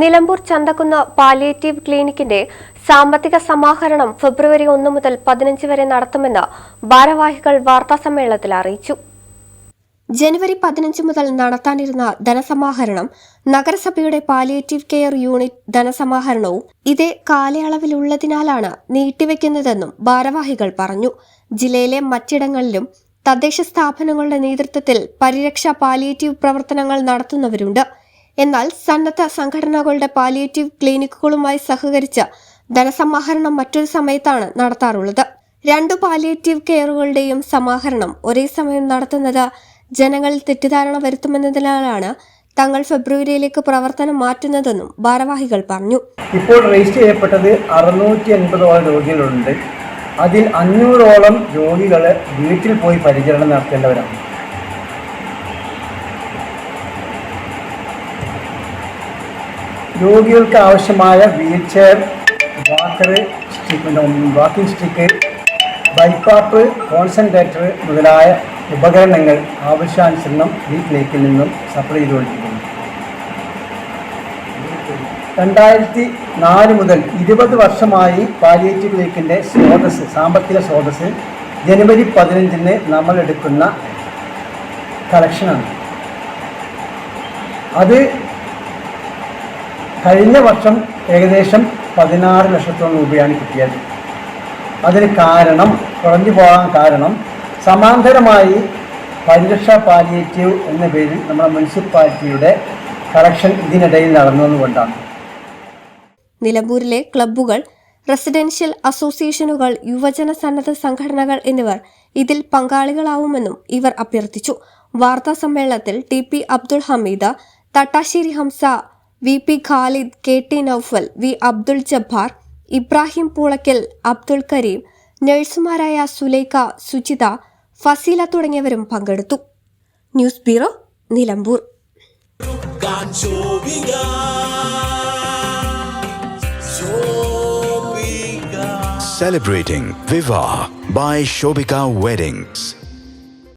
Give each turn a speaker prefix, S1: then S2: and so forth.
S1: Nilambur Chanthakkunnu palliative ക്ലിനിക്കിന്റെ സാമ്പത്തിക സമാഹരണം ഫെബ്രുവരി ഒന്ന് മുതൽ പതിനഞ്ച് വരെ നടത്തുമെന്ന് ഭാരവാഹികൾ വാർത്താസമ്മേളനത്തിൽ അറിയിച്ചു. ജനുവരി പതിനഞ്ച് മുതൽ നടത്താനിരുന്ന ധനസമാഹരണം നഗരസഭയുടെ പാലിയേറ്റീവ് കെയർ യൂണിറ്റ് ധനസമാഹരണവും ഇതേ കാലയളവിലുള്ളതിനാലാണ് നീട്ടിവെക്കുന്നതെന്നും ഭാരവാഹികൾ പറഞ്ഞു. ജില്ലയിലെ മറ്റിടങ്ങളിലും തദ്ദേശ സ്ഥാപനങ്ങളുടെ നേതൃത്വത്തിൽ പരിരക്ഷാ പാലിയേറ്റീവ് പ്രവർത്തനങ്ങൾ നടത്തുന്നവരുണ്ട്. എന്നാൽ സന്നദ്ധ സംഘടനകളുടെ പാലിയേറ്റീവ് ക്ലിനിക്കുകളുമായി സഹകരിച്ച് ധനസമാഹരണം മറ്റൊരു സമയത്താണ് നടത്താറുള്ളത്. രണ്ടു പാലിയേറ്റീവ് കെയറുകളുടെയും സമാഹരണം ഒരേ സമയം നടത്തുന്നത് ജനങ്ങളിൽ തെറ്റിദ്ധാരണ വരുത്തുമെന്നതിനാലാണ് തങ്ങൾ ഫെബ്രുവരിയിലേക്ക് പ്രവർത്തനം മാറ്റുന്നതെന്നും ഭാരവാഹികൾ പറഞ്ഞു.
S2: ഇപ്പോൾ രജിസ്റ്റർ ചെയ്യപ്പെട്ടത് അറുന്നൂറ്റി എൺപതോളം രോഗികളുണ്ട്. അതിൽ അഞ്ഞൂറോളം രോഗികളെ വീട്ടിൽ പോയി പരിചരണം നടത്തേണ്ടവരാണ്. രോഗികൾക്ക് ആവശ്യമായ wheelchair walker stick walking stick BiPAP concentrator മുതലായ ഉപകരണങ്ങൾ ആവശ്യാനുസരണം ക്ലിനിക്കിൽ നിന്നും സപ്ലൈ ചെയ്തുകൊണ്ടിരിക്കുന്നു. രണ്ടായിരത്തി നാല് മുതൽ ഇരുപത് വർഷമായി പാലിയേറ്റീവ് ക്ലിനിക്കിന്റെ സ്രോതസ് സാമ്പത്തിക സ്രോതസ് ജനുവരി പതിനഞ്ചിന് നമ്മൾ എടുക്കുന്ന കളക്ഷനാണ് അത് കഴിഞ്ഞ വർഷം ഏകദേശം പതിനാറ് ലക്ഷത്തോളം രൂപയാണ് കിട്ടിയത്. അതിന് കാരണം കുറഞ്ഞു പോകാൻ കാരണം സമാന്തരമായി പരിരക്ഷ പാലിയേറ്റീവ് എന്ന പേരിൽ നമ്മുടെ മുനിസിപ്പാലിറ്റിയുടെ കളക്ഷൻ ഇതിനിടയിൽ നടന്നതുകൊണ്ടാണ്
S1: നിലമ്പൂരിലെ ക്ലബ്ബുകൾ റെസിഡൻഷ്യൽ അസോസിയേഷനുകൾ യുവജന സന്നദ്ധ സംഘടനകൾ എന്നിവർ ഇതിൽ പങ്കാളികളാവുമെന്നും ഇവർ അഭ്യർത്ഥിച്ചു. വാർത്താ സമ്മേളനത്തിൽ T P Abdul Hameed Thattasseri Hamsa V P Khalid K T Noufal V Abdul Jabbar Ibrahim Poolakkal Abdul Kareem നഴ്സുമാരായ Sulaikha Suchitha Faseela തുടങ്ങിയവരും പങ്കെടുത്തു news bureau Nilambur
S3: Celebrating Viva by Shobika Weddings.